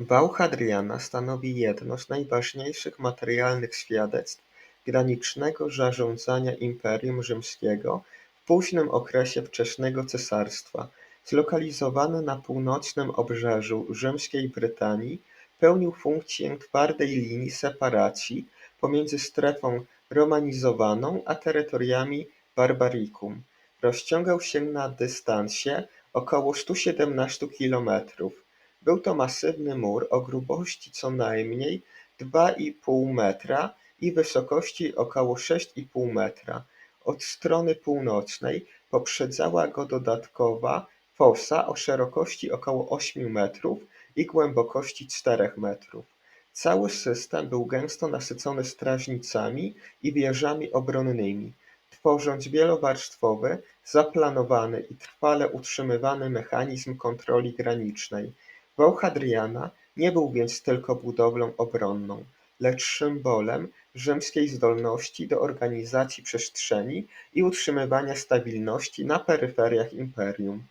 Wał Hadriana stanowi jedno z najważniejszych materialnych świadectw granicznego zarządzania Imperium Rzymskiego w późnym okresie wczesnego cesarstwa. Zlokalizowany na północnym obrzeżu rzymskiej Brytanii, pełnił funkcję twardej linii separacji pomiędzy strefą romanizowaną a terytoriami Barbaricum. Rozciągał się na dystansie około stu siedemnastu kilometrów. Był to masywny mur o grubości co najmniej dwa i pół metra i wysokości około sześć i pół metra. Od strony północnej poprzedzała go dodatkowa fosa o szerokości około ośmiu metrów i głębokości czterech metrów. Cały system był gęsto nasycony strażnicami i wieżami obronnymi, tworząc wielowarstwowy, zaplanowany i trwale utrzymywany mechanizm kontroli granicznej. Wał Hadriana nie był więc tylko budowlą obronną, lecz symbolem rzymskiej zdolności do organizacji przestrzeni i utrzymywania stabilności na peryferiach imperium.